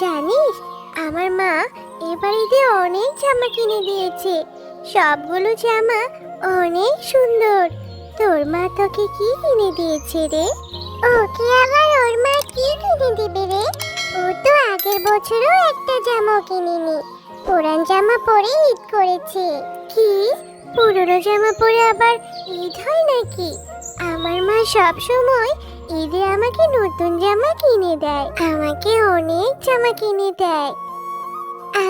জানিস, আমার মা এবার ঈদে অনেক জামা কিনে দিয়েছে। সবগুলো জামা অনেক সুন্দর। তোর মা তোকে কি কিনে দিয়েছে রে? ওকে আবার ওর মা কি কিনে দিবে রে? ও তো আগের বছরও একটা জামা কিনেনি। পুরান জামা পরে ঈদ করেছে। কি? পুরনো জামা পরে আবার ঈদ হয় নাকি? আমার মা সব সময় ঈদে আমাকে নতুন জামা কিনে দেয়। আমাকে অনেক জামা কিনে দেয়।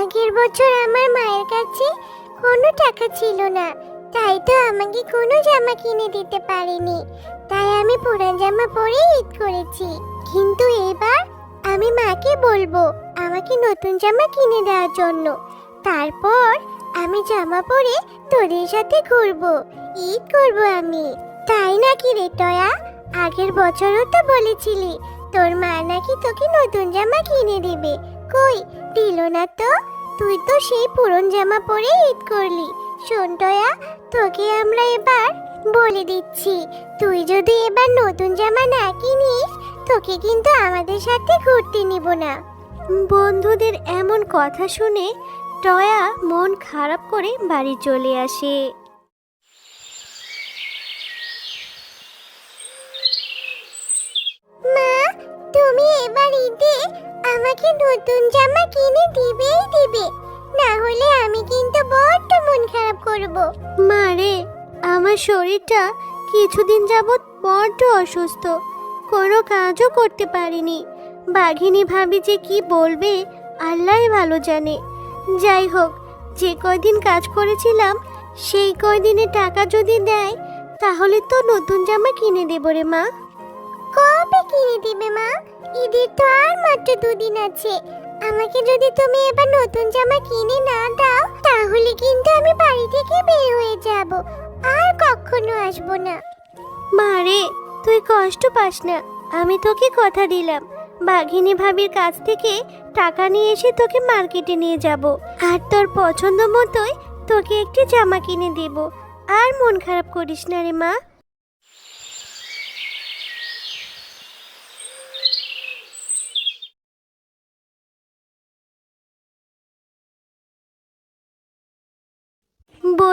আগের বছর আমার মায়ের কাছে কোনো টাকা ছিল না। তাই তো আমাকে কোনো জামা কিনে দিতে পারেনি। তাই আমি পুরান জামা পরে ঈদ করেছি। কিন্তু এবার আমি মাকে বলব, আমাকে নতুন জামা কিনে দেওয়ার জন্য। তারপর আমি জামা পরে তোদের সাথে ঘুরবো। ঈদ করব আমি। তাই নাকি রে টয়া? আগের বছরও তো বলেছিলি, তোর মা নাকি তোকে নতুন জামা কিনে দেবে। কই, দিল না তো? তুই তো সেই পুরন জামা পরে ঈদ করলি। শোন টয়া, তোকে আমরা এবার বলে দিচ্ছি, তুই যদি এবার নতুন জামা না কিনিস, তোকে কিন্তু আমাদের সাথে ঘুরতে নিব না। বন্ধুদের এমন কথা শুনে টয়া মন খারাপ করে বাড়ি চলে আসে মা তুমি এবার ঈদে আমাকে নতুন জামা কিনে দিবেই দিবে। না হলে আমি কিন্তু বড্ড মন খারাপ করব। মা রে, আমার শরীরটা কিছুদিন যাবৎ বড্ড অসুস্থ। কোনো কাজও করতে পারিনি। বাঘিনী ভাবি যে কি বলবে আল্লাহই ভালো জানে। যাই হোক, যে কয়দিন কাজ করেছিলাম, সেই কয়দিনে টাকা যদি দেয়, তাহলে তো নতুন জামা কিনে দেবো রে মা। কবে কিনে দিবে মা? ঈদের তো আর মাত্র দুদিন আছে। আমাকে যদি তুমি এবার নতুন জামা কিনে না দাও, তাহলে কিন্তু আমি বাড়ি থেকে বের হয়ে যাব। আর কখনো আসব না। মারে তুই কষ্ট পাস না। আমি তোকে কথা দিলাম। বাঘিনী ভাবির কাছ থেকে টাকা নিয়ে এসে তোকে মার্কেটে নিয়ে যাব। আর তোর পছন্দ মতোই তোকে একটি জামা কিনে দেব। আর মন খারাপ করিস না রে মা।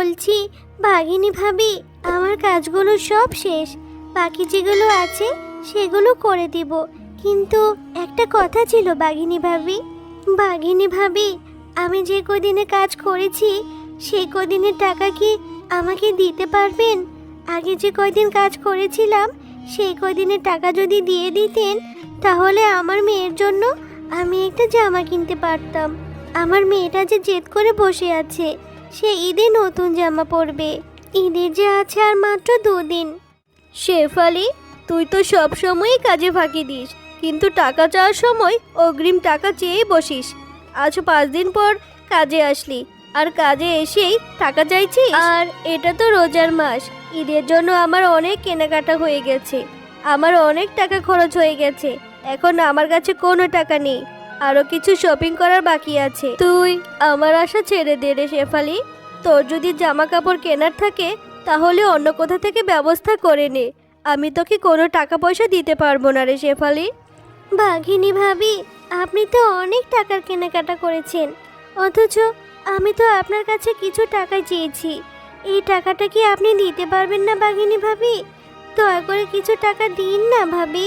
বলছি, বাঘিনী ভাবি, আমার কাজগুলো সব শেষ। বাকি যেগুলো আছে, সেগুলো করে দিব। কিন্তু একটা কথা ছিল, বাঘিনী ভাবি। বাঘিনী ভাবি, আমি যে কদিনে কাজ করেছি, সেই কদিনের টাকা কি আমাকে দিতে পারবেন? আগে যে কয়দিন কাজ করেছিলাম, সেই কদিনের টাকা যদি দিয়ে দিতেন, তাহলে আমার মেয়ের জন্য আমি একটা জামা কিনতে পারতাম। আমার মেয়েটা যে জেদ করে বসে আছে। সে ঈদে নতুন জামা পরবে। ঈদের যে আছে আর মাত্র দুদিন। শেফালি, তুই তো সব সময়ই কাজে ফাঁকি দিস, কিন্তু টাকা চাওয়ার সময় অগ্রিম টাকা চেয়েই বসিস। আজ পাঁচ দিন পর কাজে আসলি, আর কাজে এসেই টাকা চাইছি আর এটা তো রোজার মাস, ঈদের জন্য আমার অনেক কেনাকাটা হয়ে গেছে। আমার অনেক টাকা খরচ হয়ে গেছে, এখন আমার কাছে কোনো টাকা নেই। আরও কিছু শপিং করার বাকি আছে। তুই আমার আশা ছেড়ে দে রে শেফালি। তোর যদি জামা কাপড় কেনার থাকে তাহলে অন্য কোথা থেকে ব্যবস্থা করে নে। আমি তোকে কোনো টাকা পয়সা দিতে পারব না রে শেফালি। বাঘিনী ভাবি আপনি তো অনেক টাকার কেনাকাটা করেছেন। অথচ আমি তো আপনার কাছে কিছু টাকা চেয়েছি। এই টাকাটা কি আপনি দিতে পারবেন না বাঘিনী ভাবি? দয়া করে কিছু টাকা দিন না ভাবি।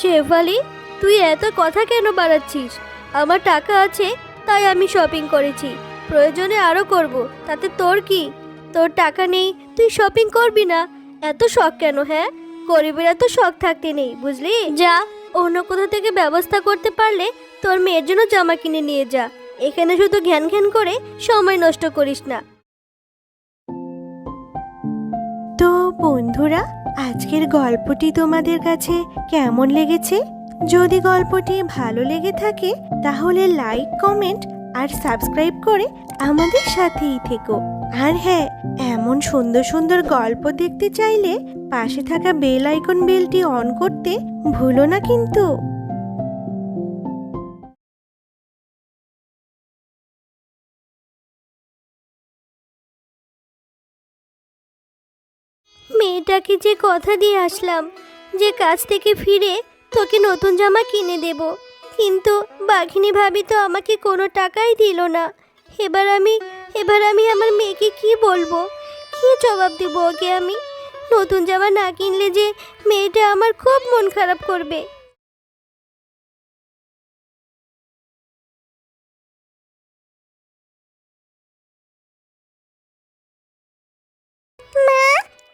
শেফালি তুই এত কথা কেন বাড়াচ্ছিস? আমার টাকা আছে, তাই আমি শপিং করেছি। প্রয়োজনে আরও করব, তাতে তোর কি? তোর টাকা নেই, তুই শপিং করবি না। এত শখ কেন হ্যাঁ? গরিবের এত শখ থাকতে নেই, বুঝলি? যা, অন্য কোথা থেকে ব্যবস্থা করতে পারলে তোর মেয়ের জন্য জামা কিনে নিয়ে যা। এখানে শুধু ঘ্যান ঘ্যান করে সময় নষ্ট করিস না। তো বন্ধুরা, আজকের গল্পটি তোমাদের কাছে কেমন লেগেছে? যদি গল্পটি ভালো লেগে থাকে, তাহলে লাইক কমেন্ট আর সাবস্ক্রাইব করে আমাদের সাথেই থেকো। আর হ্যাঁ এমন সুন্দর সুন্দর গল্প দেখতে চাইলে পাশে থাকা বেল আইকন বেলটি অন করতে ভুলো না কিন্তু। মেয়েটাকে যে কথা দিয়ে আসলাম, যে কাজ থেকে ফিরে তোকে নতুন জামা কিনে দেব। কিন্তু বাঘিনী ভাবি তো আমাকে কোনো টাকাই দিল না। এবার আমি এবার আমি আমার মেয়েকে কি বলব? কি জবাব দেব ওকে আমি? নতুন জামা না কিনলে যে মেয়েটা আমার খুব মন খারাপ করবে। মা,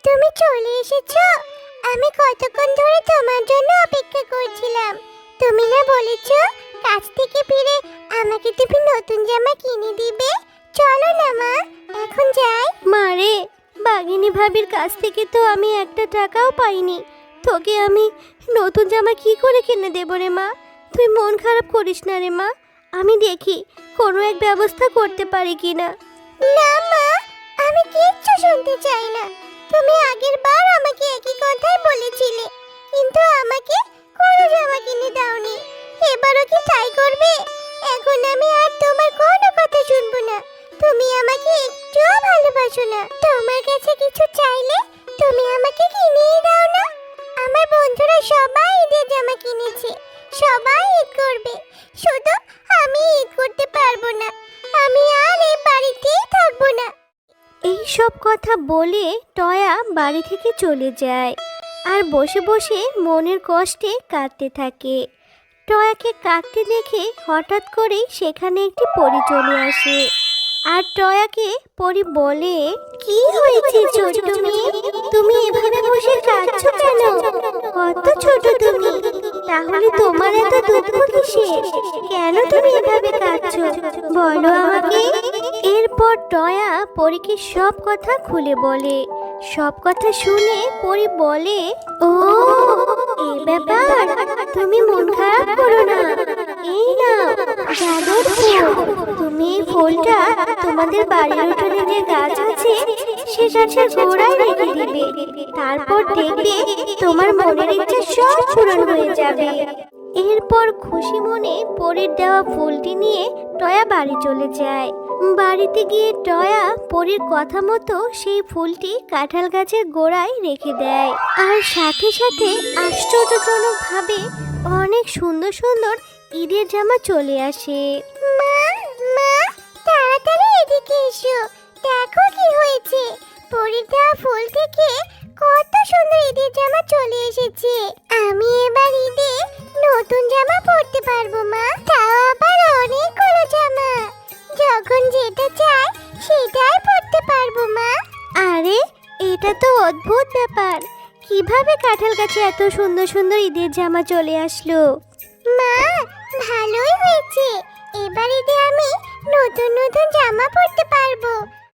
তুমি চলে এসেছ? আমি কতক্ষণ ধরে তোমার জন্য অপেক্ষা করছিলাম? তুমি না বলেছ কাজ থেকে ফিরে আমাকে তুমি নতুন জামা কিনে দিবে? চলো না মা। এখন যাই। মারে বাগিনী ভাবির কাছ থেকে তো আমি একটা টাকাও পাইনি। তোকে আমি নতুন জামা কি করে কিনে দেবো রে মা? তুই মন খারাপ করিস না রে মা। আমি দেখি কোনো এক ব্যবস্থা করতে পারি কি না না মা আমি কিচ্ছু শুনতে চাই না। তুমি আগের বার আমাকে একই কথাই বলেছিলে, কিন্তু আমাকে কোনো জামা কিনে দাওনি। এবারও কি তাই করবে? এখন আমি আর তোমার কোনো কথা শুনব না। তুমি আমাকে একটুও ভালোবাসো না। তোমার কাছে কিছু চাইলে তুমি আমাকে কিনেই দাও না। আমার বন্ধুরা সবাই ঈদের জামা কিনেছে। সবাই ঈদ করবে। শুধু আমি ঈদ করতে পারব না। আমি আর এই বাড়িতেই থাকব না। এই সব কথা বলে টয়া বাড়ি থেকে চলে যায় আর বসে বসে মনের কষ্টে কাঁদতে থাকে। টয়াকে কাঁদতে দেখে হঠাৎ করেই সেখানে একটি পরি চলে আসে আর টয়াকে পরি বলে, কি হয়েছে ছোট মেয়ে তুমি এভাবে বসে কাঁদছো কেন? কত ছোট তুমি। তাহলে তোমার এত দুঃখ কিসের? কেন তুমি এভাবে কাঁদছো? বলো আমাকে। এরপর টয়া পরীকে সব কথা খুলে বলে। সব কথা শুনে পরি বলে, ও এই ব্যাপার, তুমি মন খারাপ করো না। এই না ফুল। তুমি এই ফুলটা তোমাদের বাড়ির উঠোনে যে গাছ আছে, সে গাছের গোড়ায় রেখে দিবে। তারপর দেখবে তোমার মনের ইচ্ছা সব পূরণ হয়ে যাবে। এরপর খুশি মনে পরীর দেওয়া ফুলটি নিয়ে টয়া বাড়ি চলে যায়। বাড়িতে গিয়ে টয়া পরীর কথা মতো সেই ফুলটি কাঁঠাল গাছের গোড়ায় রেখে দেয়। আর সাথে সাথে আশ্চর্যজনকভাবে অনেক সুন্দর সুন্দর ঈদের জামা চলে আসে। মা মা, তাড়াতাড়ি এদিকে এসো। দেখো কি হয়েছে। পরিধা ফুল থেকে কত সুন্দর ঈদের জামা চলে এসেছে। আমি এবার ঈদে নতুন জামা পরতে পারব, মা। তাও আবার অনেকগুলো জামা। যখন যেটা চাই সেটাই পড়তে পারব, মা। আরে, এটা তো অদ্ভুত ব্যাপার। কীভাবে কাঁঠাল গাছে এত সুন্দর সুন্দর ঈদের জামা চলে আসলো? মা, ভালোই হয়েছে। এবার ঈদে আমি নতুন নতুন জামা পরতে পারব।